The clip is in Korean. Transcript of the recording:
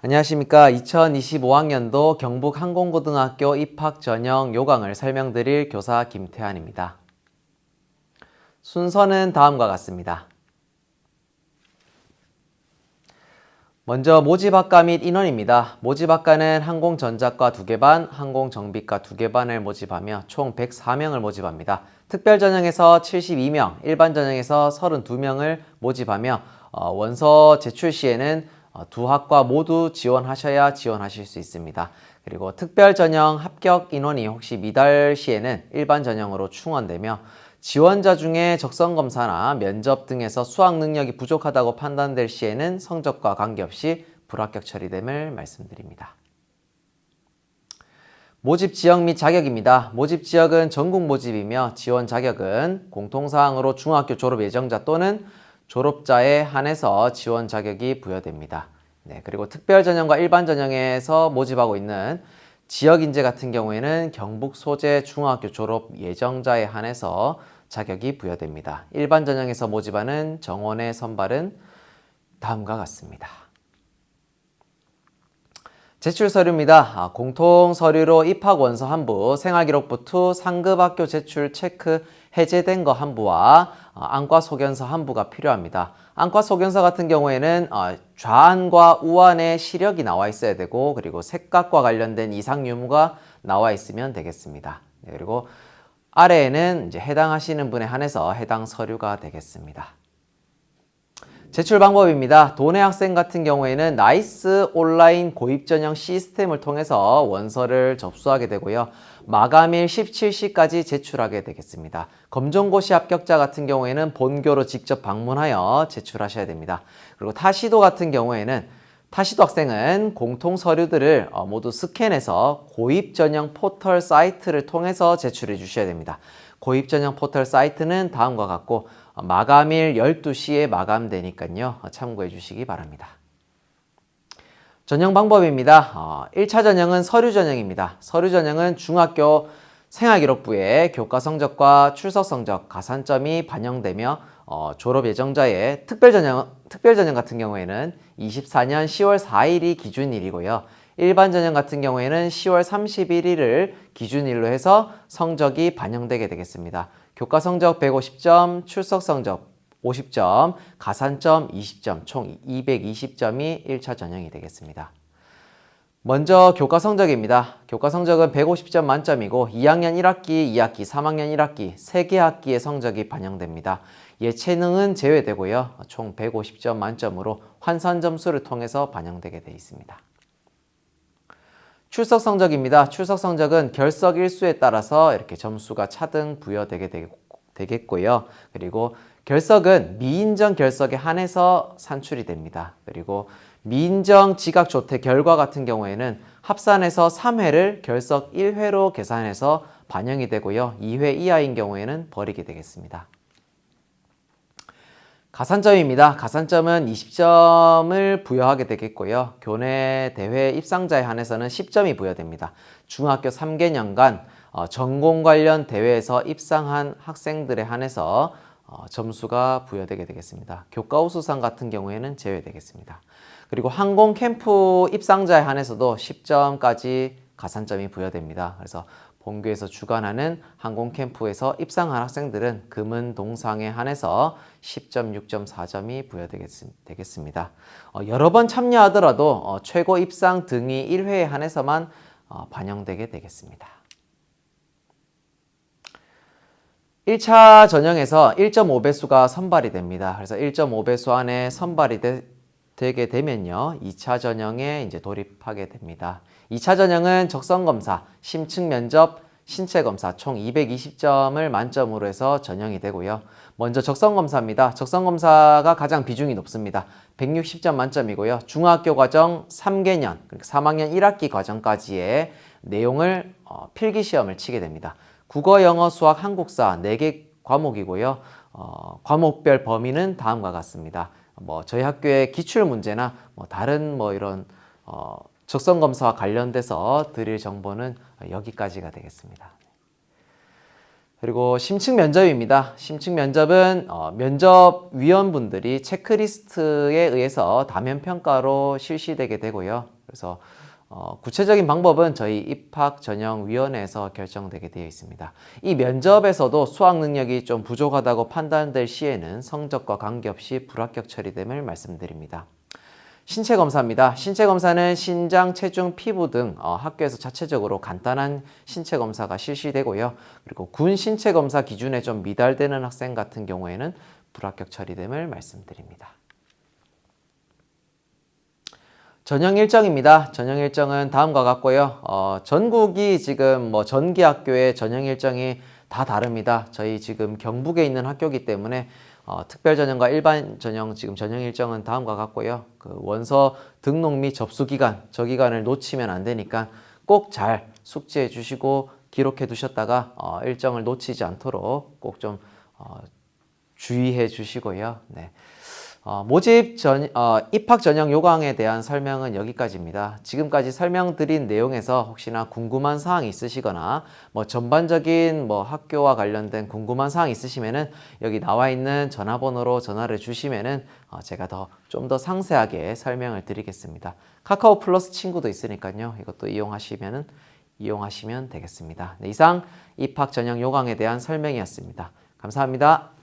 안녕하십니까. 2025학년도 경북 항공고등학교 입학 전형 요강을 설명드릴 교사 김태환입니다. 순서는 다음과 같습니다. 먼저 모집학과 및 인원입니다. 모집학과는 항공전자과 2개 반, 항공정비과 2개 반을 모집하며 총 104명을 모집합니다. 특별전형에서 72명, 일반 전형에서 32명을 모집하며 어, 원서 제출 시에는 어, 두 학과 모두 지원하셔야 지원하실 수 있습니다. 그리고 특별 전형 합격 인원이 혹시 미달 시에는 일반 전형으로 충원되며 지원자 중에 적성 검사나 면접 등에서 수학 능력이 부족하다고 판단될 시에는 성적과 관계없이 불합격 처리됨을 말씀드립니다. 모집 지역 및 자격입니다. 모집 지역은 전국 모집이며 지원 자격은 공통사항으로 중학교 졸업 예정자 또는 졸업자에 한해서 지원 자격이 부여됩니다. 네, 그리고 특별 전형과 일반 전형에서 모집하고 있는 지역 인재 같은 경우에는 경북 소재 중학교 졸업 예정자에 한해서 자격이 부여됩니다. 일반 전형에서 모집하는 정원의 선발은 다음과 같습니다. 제출 서류입니다. 아, 공통 서류로 입학 원서 한 부, 생활기록부 2, 상급 학교 제출 체크 해제된 거 한 부와 어, 안과 소견서 한 부가 필요합니다. 안과 소견서 같은 경우에는 어, 좌안과 우안의 시력이 나와 있어야 되고 그리고 색각과 관련된 이상 유무가 나와 있으면 되겠습니다. 네, 그리고 아래에는 이제 해당하시는 분에 한해서 해당 서류가 되겠습니다. 제출 방법입니다. 도내 학생 같은 경우에는 나이스 온라인 고입 전형 시스템을 통해서 원서를 접수하게 되고요. 마감일 17시까지 제출하게 되겠습니다. 검정고시 합격자 같은 경우에는 본교로 직접 방문하여 제출하셔야 됩니다. 그리고 타시도 같은 경우에는 타시도 학생은 공통 서류들을 어, 모두 스캔해서 고입 전형 포털 사이트를 통해서 제출해 주셔야 됩니다. 고입 전형 포털 사이트는 다음과 같고 어, 마감일 12시에 마감되니까요. 어, 참고해 주시기 바랍니다. 전형 방법입니다. 어, 1차 전형은 서류 전형입니다. 서류 전형은 중학교 생활기록부에 교과 성적과 출석 성적, 가산점이 반영되며 어, 졸업 예정자의 특별 전형 특별 전형 같은 경우에는 24년 10월 4일이 기준일이고요. 일반 전형 같은 경우에는 10월 31일을 기준일로 해서 성적이 반영되게 되겠습니다. 교과 성적 150점, 출석 성적 50점, 가산점 20점, 총 220점이 1차 전형이 되겠습니다. 먼저 교과 성적입니다. 교과 성적은 150점 만점이고 2학년 1학기, 2학기, 3학년 1학기, 3개 학기의 성적이 반영됩니다. 예체능은 제외되고요. 총 150점 만점으로 환산 점수를 통해서 반영되게 되어 있습니다. 출석 성적입니다. 출석 성적은 결석 일수에 따라서 이렇게 점수가 차등 부여되게 되겠고요. 그리고 결석은 미인정 결석에 한해서 산출이 됩니다. 그리고 미인정 지각 조퇴 결과 같은 경우에는 합산해서 3회를 결석 1회로 계산해서 반영이 되고요. 2회 이하인 경우에는 버리게 되겠습니다. 가산점입니다. 가산점은 20점을 부여하게 되겠고요. 교내 대회 입상자에 한해서는 10점이 부여됩니다. 중학교 3개년간 어, 전공 관련 대회에서 입상한 학생들에 한해서 어, 점수가 부여되게 되겠습니다. 교과 우수상 같은 경우에는 제외되겠습니다. 그리고 항공 캠프 입상자에 한해서도 10점까지 가산점이 부여됩니다. 그래서 본교에서 주관하는 항공 캠프에서 입상한 학생들은 금은 동상에 한해서 10점, 6점, 4점이 부여되겠습니다. 어, 여러 번 참여하더라도 어, 최고 입상 등위 1회에 한해서만 어, 반영되게 되겠습니다. 1차 전형에서 1.5배수가 선발이 됩니다. 그래서 1.5배수 안에 선발이 되, 되게 되면요. 2차 전형에 이제 돌입하게 됩니다. 2차 전형은 적성 검사, 심층 면접, 신체 검사 총 220점을 만점으로 해서 전형이 되고요. 먼저 적성 검사입니다. 적성 검사가 가장 비중이 높습니다. 160점 만점이고요. 중학교 과정 3개년, 3학년 1학기 과정까지의 내용을 어, 필기 시험을 치게 됩니다. 국어, 영어, 수학, 한국사 4개 과목이고요. 어, 과목별 범위는 다음과 같습니다. 뭐 저희 학교의 기출 문제나 뭐 다른 뭐 이런 어, 적성 검사와 관련돼서 드릴 정보는 여기까지가 되겠습니다. 그리고 심층 면접입니다. 심층 면접은 어, 면접 위원분들이 체크리스트에 의해서 다면 평가로 실시되게 되고요. 그래서 어, 구체적인 방법은 저희 입학 전형 위원회에서 결정되게 되어 있습니다. 이 면접에서도 수학 능력이 좀 부족하다고 판단될 시에는 성적과 관계없이 불합격 처리됨을 말씀드립니다. 신체 검사입니다. 신체 검사는 신장, 체중, 피부 등 어, 학교에서 자체적으로 간단한 신체 검사가 실시되고요. 그리고 군 신체 검사 기준에 좀 미달되는 학생 같은 경우에는 불합격 처리됨을 말씀드립니다. 전형 일정입니다. 전형 일정은 다음과 같고요. 어, 전국이 지금 뭐 전기 학교의 전형 일정이 다 다릅니다. 저희 지금 경북에 있는 학교이기 때문에 어, 특별 전형과 일반 전형 지금 전형 일정은 다음과 같고요. 그 원서 등록 및 접수 기간 저 기간을 놓치면 안 되니까 꼭 잘 숙지해 주시고 기록해 두셨다가 어, 일정을 놓치지 않도록 꼭좀 어, 주의해 주시고요. 네. 어, 모집 전, 어, 입학 전형 요강에 대한 설명은 여기까지입니다. 지금까지 설명드린 내용에서 혹시나 궁금한 사항이 있으시거나 뭐 전반적인 뭐 학교와 관련된 궁금한 사항 있으시면은 여기 나와 있는 전화번호로 전화를 주시면은 어, 제가 더 좀 더 상세하게 설명을 드리겠습니다. 카카오 플러스 친구도 있으니까요. 이것도 이용하시면은 이용하시면 되겠습니다. 네, 이상 입학 전형 요강에 대한 설명이었습니다. 감사합니다.